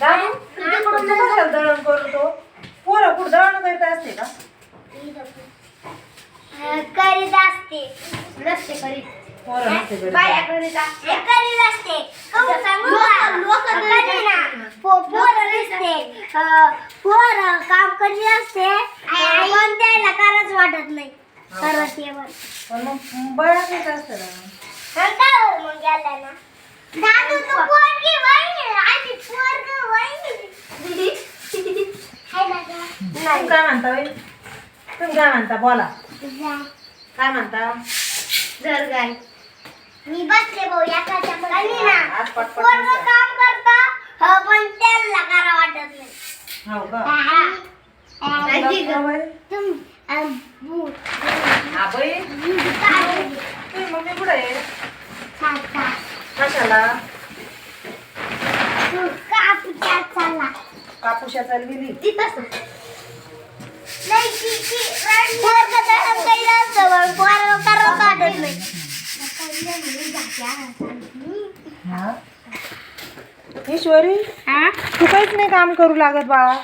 दादू तिकडून तू कशाला दळण करतो पोरं कुठं दळण करीत असते का? करीत असते. नसते करीत. पोरं नसते करीत. बाया करीत असते. करीत सांगू का? पो- पोरं नसते. अं, पोरं काम करीत असते. पण त्याला करायच वाटत नाही. हो? करत ये बरं. पण मग बळा करीत असतं ना? काय मग गेला ना? तुम्ही काय म्हणता बाई? तुम्ही काय म्हणता? बोला. काय म्हणता? जर गाय. मी बसले भाऊ एकाच्या खाली ना आज पटपट पोरग बसा. काम करता. हो, पण त्याला करा वाटत नाही. हो का? नाही बाई? तुम अं, बू- हा बाई. मम्मी कुठे आहे. कशाला. कापुशा. हा ईश्वरी तू काहीच नाही काम करू लागत बाळा.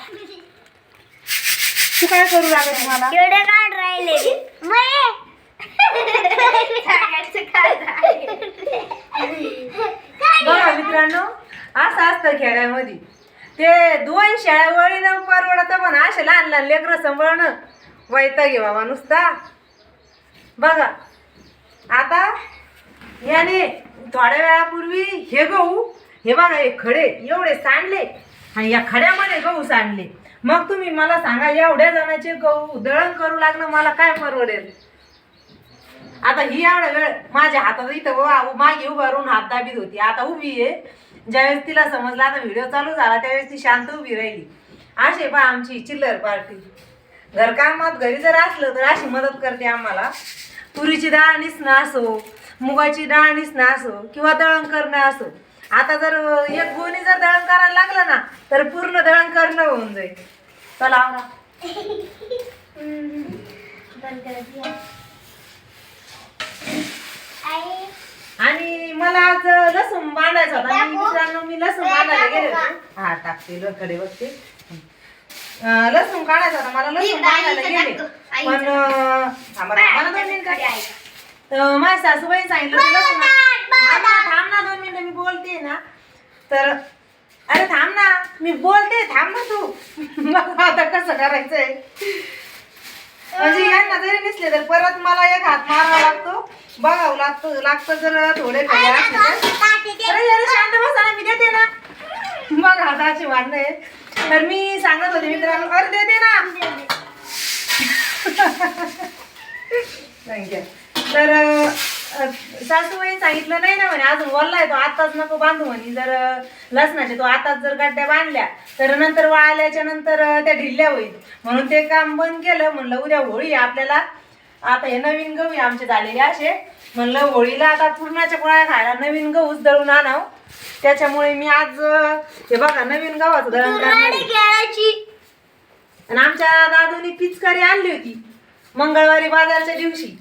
तू काय करू लागत मला? एवढे काढ राहिले रे. मये. सांगायचं काय झालं? काय बघा मित्रांनो असं असतं खेड्यामध्ये. ते दोन शाळेवळीनं परवडतं पण असे लहान लहान लेकरं सांभाळणं. वैताग घे बाबा नुसता. बघा आता याने थोड्या वेळापूर्वी हे गहू हे बघा हे खडे एवढे सांडले आणि या खड्यामध्ये गहू सांडले. मग तुम्ही मला सांगा एवढ्या जणांचे गहू दळण करू लागणं मला काय परवडेल? आता ही एवढा वेळ माझ्या हातात इथं व- मागे उभारून हात दाबीत होती. आता उभी आहे. ज्यावेळेस तिला समजला आता व्हिडिओ चालू झाला त्यावेळेस ती शांत उभी राहिली. असे पहा आमची चिल्लर पार्टी. घरकामात घरी जर असलं तर अशी मदत करते आम्हाला. तुरीची डाळ निसणं असो मुगाची डाळ निसणं असो किंवा दळण करणं असो. आता जर एक गोणी जर दळण करायला लागलं ना तर पूर्ण दळण करणं होऊन जाईल. चला आवरा बंद कर दिया. आई, आणि मला आज लसूण बांधायचा होता मी मित्रांनो मी लसूण बांधायला गेले होते. हा टाकते लोकडे बघते अं, लसूण काढायचा होता मला लसूण बांधायला गेले. पण अं, थांबा थांबा ना दोन मिनिटं. तर माझ्या सासूबाई सांगितलं होतं लसूण थांब ना थांब ना दोन मिनिटं मी बोलते ना. तर अरे थांब ना मी बोलते थांब ना तू. मग आता कसं करायचंय? म्हणजे यांना जरी नसले तर परत मला एक हात मारावा लागतो. बघावं लागतो लागतं जर थोडे असले तर. अरे अरे शांत मी देते ना. मग हाताची भांडणं आहे तर मी सांगत होते मित्रांनो अरे देते ना. तर सासूबाईने सांगितलं नाही ना म्हणे अजून वल्ला आहे तो आताच नको बांधू म्हणे. जर लसणाचे तो आताच जर गाड्या बांधल्या तर नंतर वाळल्याच्या नंतर त्या ढिल्ल्या होईल. म्हणून ते काम बंद केलं म्हणलं उद्या होळी आपल्याला. आता हे नवीन गहू आमचे झालेले असे. म्हणलं होळीला आता पूर्णाच्या पोळ्या खायला नवीन गहूच दळून आणाव. त्याच्यामुळे मी आज हे बघा नवीन गव्हाचं दळण आणि आमच्या दादूनी पिचकारी आणली होती मंगळवारी बाजारच्या दिवशी.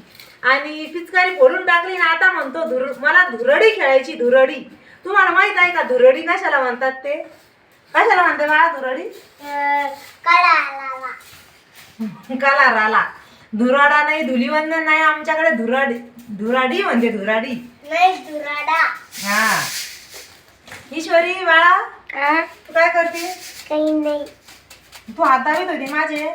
आणि पिचकारी फोडून टाकली ना आता म्हणतो धुर मला धुरडी खेळायची धुरडी. तुम्हाला माहीत आहे का धुरडी कशाला म्हणतात ते? कशाला म्हणते बाळा धुरडी? अं, कडा आला कलार आला धुराडा नाही धुलीवंदन नाही आमच्याकडे धुराडी धुराडी म्हणते धुराडी. नाही दुराडा हा. ईश्वरी बाळा तू काय करते? काही नाही. तू हात दाबीत होती माझे.